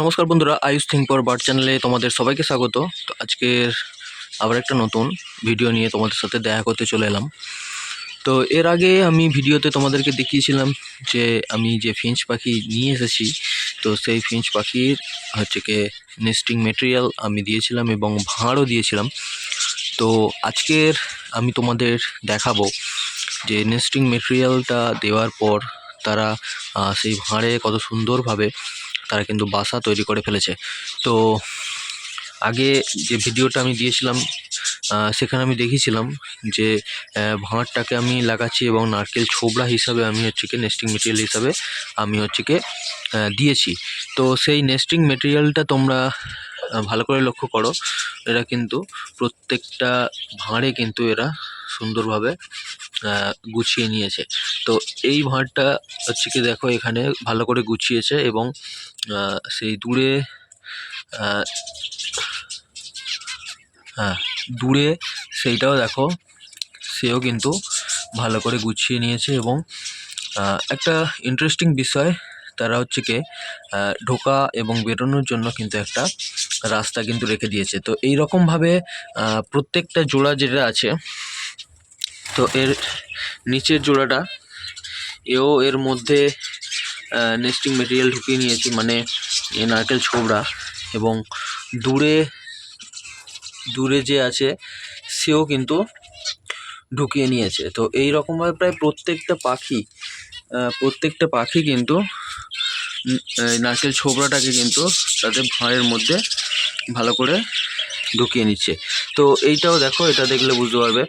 নমস্কার বন্ধুরা, আয়ুষ থিঙ্ক পর বার্ড চ্যানেলে তোমাদের সবাইকে স্বাগত। তো আজকের আবার একটা নতুন ভিডিও নিয়ে তোমাদের সাথে দেখা করতে চলে এলাম। তো এর আগে আমি ভিডিওতে তোমাদেরকে দেখিয়েছিলাম যে আমি যে ফিঞ্চ পাখি নিয়ে এসেছি, তো সেই ফিঞ্চ পাখির হচ্ছে কি নেস্টিং মেটেরিয়াল আমি দিয়েছিলাম এবং ভাঁড়ও দিয়েছিলাম। তো আজকের আমি তোমাদের দেখাবো যে নেস্টিং মেটেরিয়ালটা দেওয়ার পর তারা সেই ভাঁড়ে কত সুন্দরভাবে তারা কিন্তু বাসা তৈরি করে ফেলেছে। তো আগে যে ভিডিওটা আমি দিয়েছিলাম সেখানে আমি দেখিয়েছিলাম যে ভাঁড়টাকে আমি লাগাচ্ছি এবং নারকেল ছোবড়া হিসাবে আমি হচ্ছে কি নেস্টিং মেটেরিয়াল হিসাবে আমি হচ্ছে কি দিয়েছি। তো সেই নেস্টিং মেটেরিয়ালটা তোমরা ভালো করে লক্ষ্য করো, এরা কিন্তু প্রত্যেকটা ভাঁড়ে কিন্তু এরা সুন্দরভাবে গুছিয়ে নিয়েছে। তো এই ভাঁড়টা হচ্ছে কি দেখো এখানে ভালো করে গুছিয়েছে এবং সেই দূরে হ্যাঁ দূরে সেইটাও দেখো, সেও কিন্তু ভালো করে গুছিয়ে নিয়েছে এবং একটা ইন্টারেস্টিং বিষয়, তারা হচ্ছে কি ঢোকা এবং বেরোনোর জন্য কিন্তু একটা রাস্তা কিন্তু রেখে দিয়েছে। তো এই রকমভাবে প্রত্যেকটা জোড়া যেটা আছে তো এর নিচের জোড়াটা, এও এর মধ্যে নেস্টিং মেটেরিয়াল ঢুকিয়ে নিয়েছি মানে নারকেল ছোবড়া এবং দূরে দূরে যে আছে, সেও কিন্তু ঢুকিয়ে নিয়েছে। তো এই রকমভাবে প্রায় প্রত্যেকটা পাখি প্রত্যেকটা পাখি কিন্তু নারকেল ছোবড়াটাকে কিন্তু তাদের ভাঁড়ের মধ্যে ভালো করে ঢুকিয়ে নিচ্ছে। তো এইটাও দেখো, এটা দেখলে বুঝতে পারবে।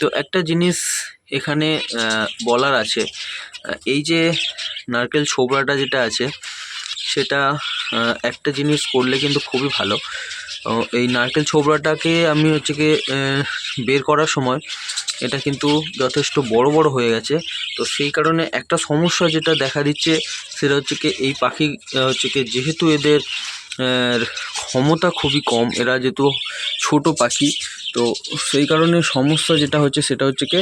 তো একটা জিনিস এখানে বলার আছে। এই যে নারকেল ছোবড়াটা যেটা আছে, সেটা একটা জিনিস করলে কিন্তু খুবই ভালো। এই নারকেল ছোবড়াটাকে আমি হচ্ছে কি বের করার সময় এটা কিন্তু যথেষ্ট বড় বড় হয়ে গেছে। তো সেই কারণে একটা সমস্যা যেটা দেখা দিচ্ছে, সেটা হচ্ছে কি এই পাখি হচ্ছে কি যেহেতু এদের ক্ষমতা খুবই কম, এরা যেহেতু ছোট পাখি তো সেই কারণে সমস্যা যেটা হচ্ছে সেটা হচ্ছে কি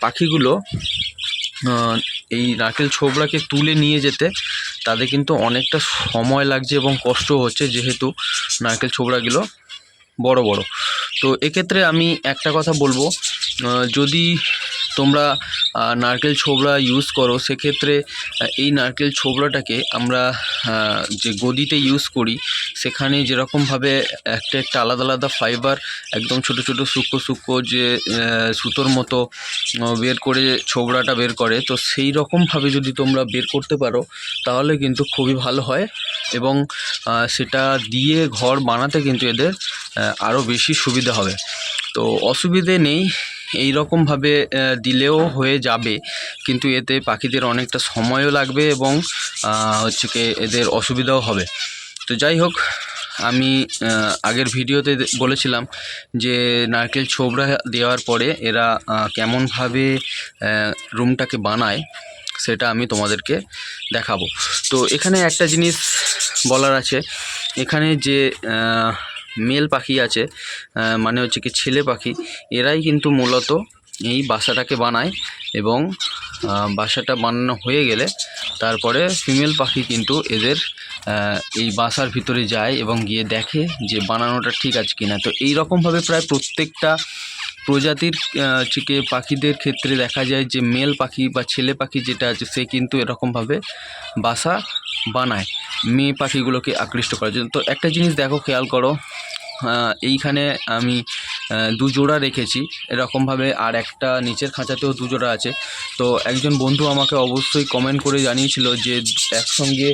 পাখিগুলো এই নারকেল ছোবড়াকে তুলে নিয়ে যেতে তাদের কিন্তু অনেকটা সময় লাগছে এবং কষ্ট হচ্ছে যেহেতু নারকেল ছোবড়াগুলো বড় বড়। তো এক্ষেত্রে আমি একটা কথা বলব যদি তোমরা নারকেল ছোবড়া ইউজ করো, সেক্ষেত্রে এই নারকেল ছোবড়াটাকে আমরা যে গদিতে ইউজ করি, সেখানে যেরকমভাবে একটা একটা আলাদা আলাদা ফাইবার একদম ছোট ছোট সূক্ষ্ম সূক্ষ্ম যে সুতোর মতো বের করে ছোবড়াটা বের করে, তো সেই রকমভাবে যদি তোমরা বের করতে পারো, তাহলে কিন্তু খুবই ভালো হয় এবং সেটা দিয়ে ঘর বানাতে কিন্তু এদের আরও বেশি সুবিধা হবে। তো অসুবিধে নেই এই রকমভাবে দিলেও হয়ে যাবে। কিন্তু এতে পাখিদের অনেকটা সময়ও লাগবে এবং হচ্ছে কি এদের অসুবিধাও হবে। তো যাই হোক, আমি আগের ভিডিওতে বলেছিলাম যে, নারকেল ছোবড়া দেওয়ার পরে এরা কেমনভাবে রুমটাকে বানায়, সেটা আমি তোমাদেরকে দেখাবো। তো এখানে একটা জিনিস বলার আছে। এখানে যে মেল পাখি আছে মানে হচ্ছে কি ছেলে পাখি, এরাই কিন্তু মূলত এই বাসাটাকে বানায় এবং বাসাটা বানানো হয়ে গেলে তারপরে ফিমেল পাখি কিন্তু এদের এই বাসার ভিতরে যায় এবং গিয়ে দেখে যে বানানোটা ঠিক আছে কিনা। তো এই রকমভাবে প্রায় প্রত্যেকটা প্রজাতির চিকে পাখিদের ক্ষেত্রে দেখা যায় যে মেল পাখি বা ছেলে পাখি যেটা আছে সে কিন্তু এরকমভাবে বাসা বানায়, মেয়ে পাখিগুলোকে আকৃষ্ট করার জন্য তো একটা জিনিস দেখো, খেয়াল করো এইখানে আমি দু জোড়া রেখেছি। এরকমভাবে আর একটা নিচের খাঁচাতেও দু জোড়া আছে। তো একজন বন্ধু আমাকে অবশ্যই কমেন্ট করে জানিয়েছিল যে, একসঙ্গে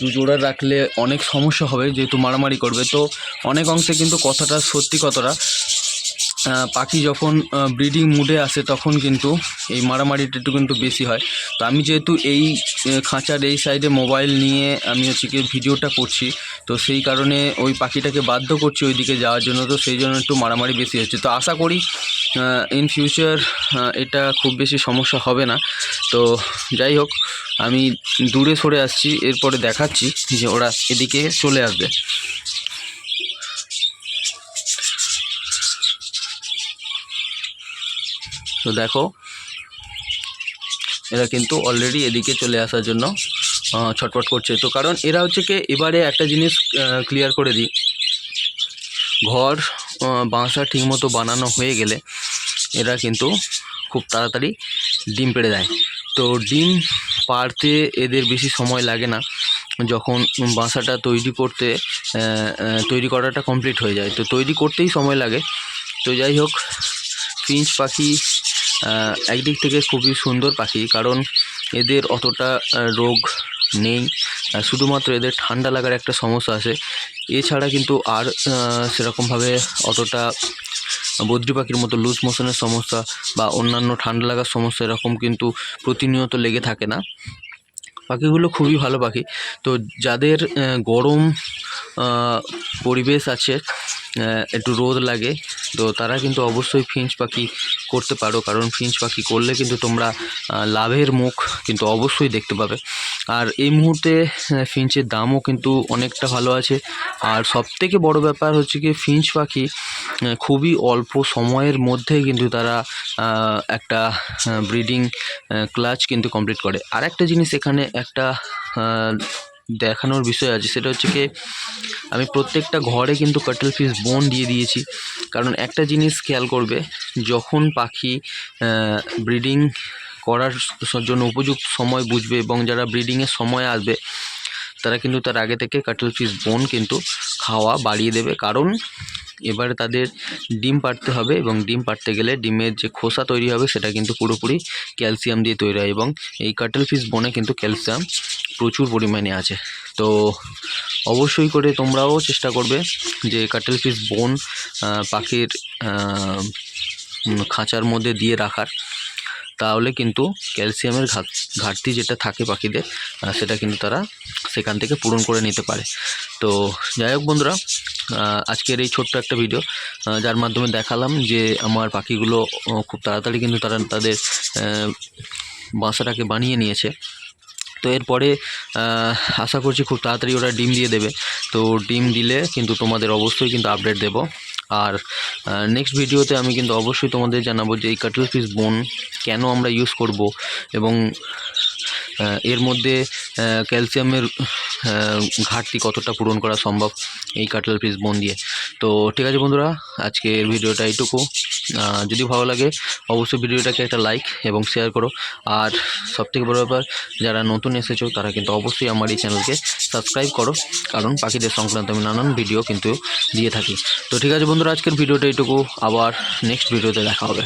দু জোড়া রাখলে অনেক সমস্যা হবে, যেহেতু মারামারি করবে। তো অনেক অংশে কিন্তু কথাটা সত্যি কথাটা। পাখি যখন ব্রিডিং মুডে আসে, তখন কিন্তু এই মারামারিটা একটু কিন্তু বেশি হয়। তো আমি যেহেতু এই খাঁচার এই সাইডে মোবাইল নিয়ে আমি হচ্ছে কি ভিডিওটা করছি, তো সেই কারণে ওই পাখিটাকে বাধ্য করছি ওই দিকে যাওয়ার জন্য, তো সেই জন্য একটু মারামারি বেশি হচ্ছে। তো আশা করি ইন ফিউচার এটা খুব বেশি সমস্যা হবে না। তো যাই হোক, আমি দূরে সরে আসছি, এরপরে দেখাচ্ছি যে ওরা এদিকে চলে আসবে। তো দেখো এরা কিন্তু অলরেডি এদিকে চলে আসার জন্য আহ, ছটফট করছে। তো কারণ এরা হচ্ছে কি এবারে একটা জিনিস ক্লিয়ার করে দিই। ঘর বাসা ঠিকমতো বানানো হয়ে গেলে এরা কিন্তু খুব তাড়াতাড়ি ডিম পেড়ে দেয়। তো ডিম পাড়তে এদের বেশি সময় লাগে না যখন বাসাটা তৈরি করতে তৈরি করাটা কমপ্লিট হয়ে যায়। তো তৈরি করতেই সময় লাগে। তো যাই হোক ফিঞ্চ পাখি একদিক থেকে খুবই সুন্দর পাখি, কারণ এদের অতটা রোগ নেই। শুধুমাত্র এদের ঠান্ডা লাগার একটা সমস্যা আছে। এছাড়া কিন্তু আর সেরকমভাবে অতটা বদ্রি পাখির মতো লুজ মোশনের সমস্যা বা অন্যান্য ঠান্ডা লাগার সমস্যা এরকম কিন্তু প্রতিনিয়ত লেগে থাকে না। পাখিগুলো খুবই ভালো পাখি। তো যাদের গরম পরিবেশ আছে একটু রোদ লাগে, তো তারা কিন্তু অবশ্যই ফিঞ্চ পাখি করতে পারো, কারণ ফিঞ্চ পাখি করলে কিন্তু তোমরা লাভের মুখ কিন্তু অবশ্যই দেখতে পাবে। আর এই মুহূর্তে ফিঞ্চের দামও কিন্তু অনেকটা ভালো আছে। আর সবথেকে বড় ব্যাপার হচ্ছে কি, ফিঞ্চ পাখি খুবই অল্প সময়ের মধ্যে কিন্তু তারা একটা ব্রিডিং ক্লাচ কিন্তু কমপ্লিট করে। আর একটা জিনিস এখানে একটা দেখানোর বিষয় আছে, সেটা হচ্ছে কি, আমি প্রত্যেকটা ঘরে কিন্তু কাটল ফিস বোন দিয়ে দিয়েছি। কারণ একটা জিনিস খেয়াল করবে, যখন পাখি ব্রিডিং করার জন্য উপযুক্ত সময় বুঝবে এবং যারা ব্রিডিংয়ের সময় আসবে, তারা কিন্তু তার আগে থেকে কাটল ফিস বোন কিন্তু খাওয়া বাড়িয়ে দেবে। কারণ এবারে তাদের ডিম পাড়তে হবে এবং ডিম পাড়তে গেলে ডিমের যে খোসা তৈরি হবে, সেটা কিন্তু পুরোপুরি ক্যালসিয়াম দিয়ে তৈরি হয় এবং এই কাটল ফিস বনে কিন্তু ক্যালসিয়াম প্রচুর পরিমাণে আছে। তো অবশ্যই করে তোমরাও চেষ্টা করবে যে কাটেল ফিস বোন পাখির খাঁচার মধ্যে দিয়ে রাখার। তাহলে কিন্তু ক্যালসিয়ামের ঘাট ঘাটতি যেটা থাকে পাখিদের সেটা কিন্তু তারা সেখান থেকে পূরণ করে নিতে পারে। তো যাই হোক বন্ধুরা আজকের এই ছোট্ট একটা ভিডিও যার মাধ্যমে দেখালাম যে আমার পাখিগুলো খুব তাড়াতাড়ি কিন্তু তারা তাদের বাসাটাকে বানিয়ে নিয়েছে। তো এরপরে আশা করছি খুব তাড়াতাড়ি ওরা ডিম দিয়ে দেবে। তো ডিম দিলে কিন্তু তোমাদের অবশ্যই কিন্তু আপডেট দেবো। আর নেক্সট ভিডিওতে আমি কিন্তু অবশ্যই তোমাদের জানাব যে এই কাটল ফিস বোন কেন আমরা ইউজ করব এবং এর মধ্যে ক্যালসিয়ামের ঘাটতি কতটা পূরণ করা সম্ভব এই কাটল ফিস বোন দিয়ে। তো ঠিক আছে বন্ধুরা, আজকের ভিডিওটা এইটুকু। যদি ভালো লাগে, অবশ্যই ভিডিওটাকে একটা লাইক এবং শেয়ার করো। আর সবথেকে বড় ব্যাপার, যারা নতুন এসেছ, তারা কিন্তু অবশ্যই আমার এই চ্যানেলকে সাবস্ক্রাইব করো। কারণ পাখিদের সংক্রান্ত আমি নানান ভিডিও কিন্তু দিয়ে থাকি। তো ঠিক আছে বন্ধুরা, আজকের ভিডিওটা এইটুকু। আবার নেক্সট ভিডিওতে দেখা হবে।